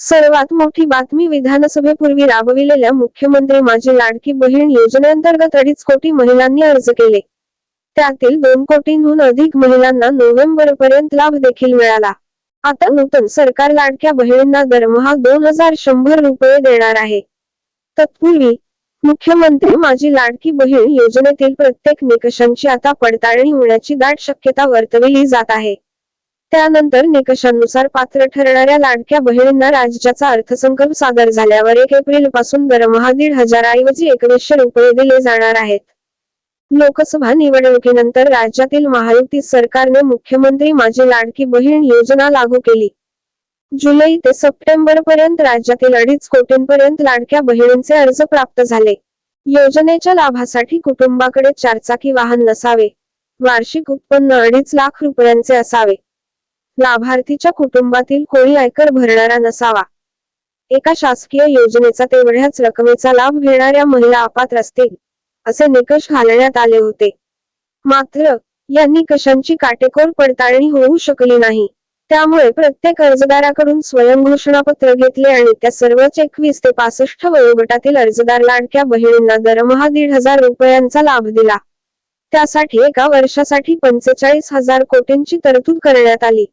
सर्वात मोठी बातमी विधानसभेपूर्वी राबविलेल्या मुख्यमंत्री माझी लाडकी बहीण योजनेअंतर्गत अडीच कोटी महिलांनी अर्ज केले. त्यातील दोन कोटींहून अधिक महिलांना नोव्हेंबर पर्यंत लाभ देखील मिळाला. आता नूतन सरकार लाडक्या बहिणींना दरमहा दोन हजार शंभर रुपये देणार आहे. तत्पूर्वी मुख्यमंत्री माझी लाडकी बहीण योजनेतील प्रत्येक निकषांची आता पडताळणी होण्याची दाट शक्यता वर्तविली जात आहे. त्यानंतर निकषांनुसार पात्र ठरणाऱ्या लाडक्या बहिणींना राज्याचा अर्थसंकल्प सादर झाल्यावर एक एप्रिलपासून दरमहा दीड हजाराऐवजी एकवीसशे रुपये दिले जाणार आहेत. लोकसभा निवडणुकीनंतर राज्यातील महायुती सरकारने मुख्यमंत्री माझी लाडकी बहीण योजना लागू केली. जुलै ते सप्टेंबर पर्यंत राज्यातील अडीच कोटींपर्यंत लाडक्या बहिणींचे अर्ज प्राप्त झाले. योजनेच्या लाभासाठी कुटुंबाकडे चारचाकी वाहन नसावे. वार्षिक उत्पन्न अडीच लाख रुपयांचे असावे. लाभार्थीच्या कुटुंबातील कोणी आयकर भरणारा नसावा. एका शासकीय योजनेचा तेवढ्याच रकमेचा लाभ घेणाऱ्या महिला अपात्र असतील असे निकष घालण्यात आले होते. मात्र या निकषांची काटेकोर पडताळणी होऊ शकली नाही. त्यामुळे प्रत्येक अर्जदाराकडून स्वयंघोषणापत्र घेतले आणि त्या सर्वच एकवीस ते पासष्ट वयोगटातील अर्जदार लाडक्या बहिणींना दरमहा दीड हजार रुपयांचा लाभ दिला. त्यासाठी एका वर्षासाठी पंचेचाळीस हजार कोटींची तरतूद करण्यात आली.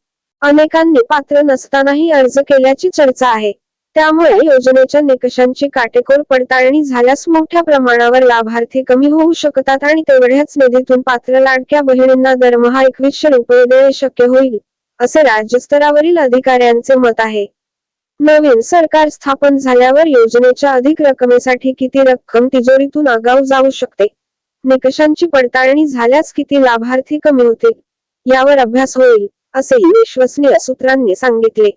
अनेकांनी पात्र नसतानाही अर्ज केल्याची चर्चा आहे. त्यामुळे योजनेच्या निकषांची काटेकोर पडताळणी झाल्यास मोठ्या प्रमाणावर लाभार्थी कमी होऊ शकतात आणि तेवढ्याच निधीतून पात्र लाडक्या बहिणींना दरमहा एकवीसशे रुपये देणे शक्य होईल असे राज्यस्तरावरील अधिकाऱ्यांचे मत आहे. नवीन सरकार स्थापन झाल्यावर योजनेच्या अधिक रकमेसाठी किती रक्कम तिजोरीतून आगाऊ जाऊ शकते? निकषांची पडताळणी झाल्यास किती लाभार्थी कमी होतील? यावर अभ्यास होईल. असेही विश्वसनीय सूत्रांनी सांगितले.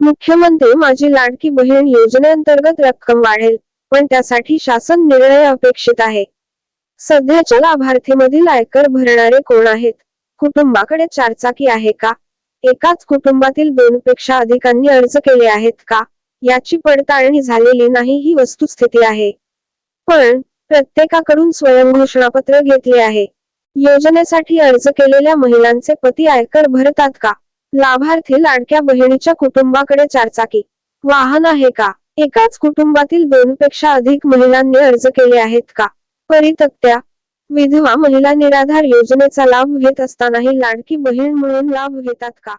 मुख्यमंत्री माझी लाडकी बहीण योजनेअंतर्गत रक्कम वाढेल पण त्यासाठी शासन निर्णय अपेक्षित आहे. सध्याच्या लाभार्थीमधील आयकर भरणारे कोण आहेत? कुटुंबाकडे चारचाकी आहे का? एकाच कुटुंबातील दोन पेक्षा अधिकांनी अर्ज केले आहेत का? याची पडताळणी झालेली नाही ही वस्तुस्थिती आहे. पण प्रत्येकाकडून स्वयंघोषणापत्र घेतले आहे. योजनेसाठी अर्ज केलेल्या महिलांचे पती आयकर भरतात का? लाभार्थी लाडक्या बहिणीच्या कुटुंबाकडे चारचाकी. वाहन आहे का? एकाच कुटुंबातील दोन पेक्षा अधिक महिलांनी अर्ज केले आहेत का? परितक्त्या. विधवा महिला निराधार योजनेचा लाभ घेत असतानाही लाडकी बहीण म्हणून लाभ घेतात का?